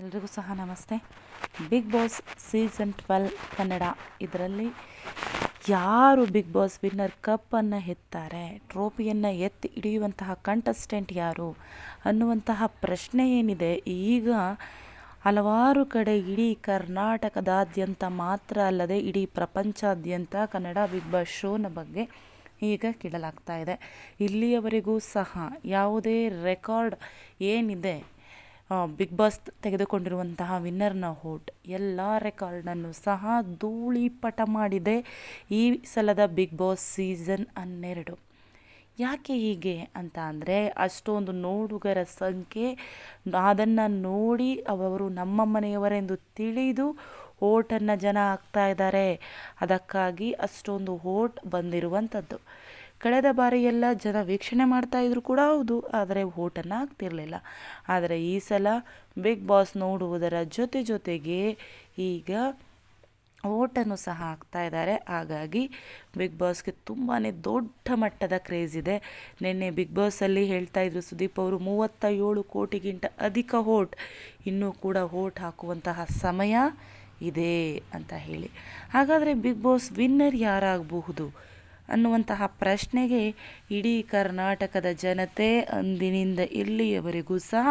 ಎಲ್ರಿಗೂ ಸಹ ನಮಸ್ತೆ. Bigg Boss season twelve Kannada ಇದರಲ್ಲಿ ಯಾರು ಬಿಗ್ ಬಾಸ್ ವಿನ್ನರ್ ಕಪ್ಪನ್ನು ಎತ್ತಾರೆ ಟ್ರೋಫಿಯನ್ನು ಎತ್ತಿ ಹಿಡಿಯುವಂತಹ ಕಂಟೆಸ್ಟೆಂಟ್ ಯಾರು ಅನ್ನುವಂತಹ ಪ್ರಶ್ನೆ ಏನಿದೆ, ಈಗ ಹಲವಾರು ಕಡೆ ಇಡೀ ಕರ್ನಾಟಕದಾದ್ಯಂತ ಮಾತ್ರ ಅಲ್ಲದೆ ಇಡೀ ಪ್ರಪಂಚಾದ್ಯಂತ ಕನ್ನಡ ಬಿಗ್ ಬಾಸ್ ಶೋನ ಬಗ್ಗೆ ಈಗ ಕೇಳಲಾಗ್ತಾ ಇದೆ. ಇಲ್ಲಿಯವರೆಗೂ ಸಹ ಯಾವುದೇ ರೆಕಾರ್ಡ್ ಏನಿದೆ ಬಿಗ್ ಬಾಸ್ ತೆಗೆದುಕೊಂಡಿರುವಂತಹ ವಿನ್ನರ್ನ ಹೋಟ್ ಎಲ್ಲ ರೆಕಾರ್ಡನ್ನು ಸಹ ಧೂಳಿಪಟ ಮಾಡಿದೆ ಈ ಸಲದ ಬಿಗ್ ಬಾಸ್ ಸೀಸನ್ ಹನ್ನೆರಡು. ಯಾಕೆ ಹೀಗೆ ಅಂತ ಅಂದರೆ ಅಷ್ಟೊಂದು ನೋಡುಗರ ಸಂಖ್ಯೆ, ಅದನ್ನು ನೋಡಿ ಅವರು ನಮ್ಮ ಮನೆಯವರೆಂದು ತಿಳಿದು ಓಟನ್ನು ಜನ ಹಾಕ್ತಾ ಇದ್ದಾರೆ. ಅದಕ್ಕಾಗಿ ಅಷ್ಟೊಂದು ಓಟ್ ಬಂದಿರುವಂಥದ್ದು ಕಳೆದ ಬಾರಿ ಎಲ್ಲ ಜನ ವೀಕ್ಷಣೆ ಮಾಡ್ತಾ ಇದ್ರು ಕೂಡ ಹೌದು, ಆದರೆ ಓಟನ್ನು ಆಗ್ತಿರಲಿಲ್ಲ. ಆದರೆ ಈ ಸಲ ಬಿಗ್ ಬಾಸ್ ನೋಡುವುದರ ಜೊತೆ ಜೊತೆಗೆ ಈಗ ಓಟನ್ನು ಸಹ ಹಾಕ್ತಾ ಇದ್ದಾರೆ. ಹಾಗಾಗಿ ಬಿಗ್ ಬಾಸ್ಗೆ ತುಂಬಾ ದೊಡ್ಡ ಮಟ್ಟದ ಕ್ರೇಜ್ ಇದೆ. ನಿನ್ನೆ ಬಿಗ್ ಬಾಸಲ್ಲಿ ಹೇಳ್ತಾ ಇದ್ರು ಸುದೀಪ್ ಅವರು ಮೂವತ್ತ ಏಳು ಕೋಟಿಗಿಂತ ಅಧಿಕ ಓಟ್, ಇನ್ನೂ ಕೂಡ ಓಟ್ ಹಾಕುವಂತಹ ಸಮಯ ಇದೆ ಅಂತ ಹೇಳಿ. ಹಾಗಾದರೆ ಬಿಗ್ ಬಾಸ್ ವಿನ್ನರ್ ಯಾರಾಗಬಹುದು? ಅನ್ನುವಂತಹ ಪ್ರಶ್ನೆಗೆ ಇಡೀ ಕರ್ನಾಟಕದ ಜನತೆ ಅಂದಿನಿಂದ ಇಲ್ಲಿಯವರೆಗೂ ಸಹ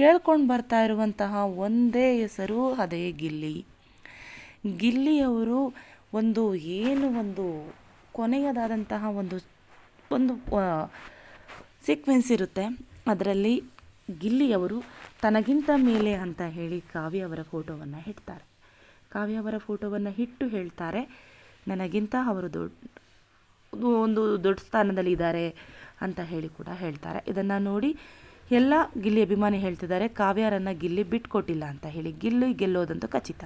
ಹೇಳ್ಕೊಂಡು ಬರ್ತಾ ಇರುವಂತಹ ಒಂದೇ ಹೆಸರು ಅದೇ ಗಿಲ್ಲಿ. ಗಿಲ್ಲಿಯವರು ಒಂದು ಏನು ಒಂದು ಕೊನೆಯದಾದಂತಹ ಒಂದು ಒಂದು ಸೀಕ್ವೆನ್ಸ್ ಇರುತ್ತೆ. ಅದರಲ್ಲಿ ಗಿಲ್ಲಿಯವರು ತನಗಿಂತ ಮೇಲೆ ಅಂತ ಹೇಳಿ ಕಾವ್ಯ ಅವರ ಫೋಟೋವನ್ನು ಇಡ್ತಾರೆ ಕಾವ್ಯ ಅವರ ಫೋಟೋವನ್ನು ಇಟ್ಟು ಹೇಳ್ತಾರೆ, ನನಗಿಂತ ಅವರು ದೊಡ್ಡ ಒಂದು ದೊಡ್ಡ ಸ್ಥಾನದಲ್ಲಿ ಇದ್ದಾರೆ ಅಂತ ಹೇಳಿ ಕೂಡ ಹೇಳ್ತಾರೆ. ಇದನ್ನು ನೋಡಿ ಎಲ್ಲ ಗಿಲ್ಲಿ ಅಭಿಮಾನಿ ಹೇಳ್ತಿದ್ದಾರೆ, ಕಾವ್ಯರನ್ನು ಗಿಲ್ಲಿ ಬಿಟ್ಕೊಟ್ಟಿಲ್ಲ ಅಂತ ಹೇಳಿ ಗಿಲ್ಲಿ ಗೆಲ್ಲೋದಂತೂ ಖಚಿತ.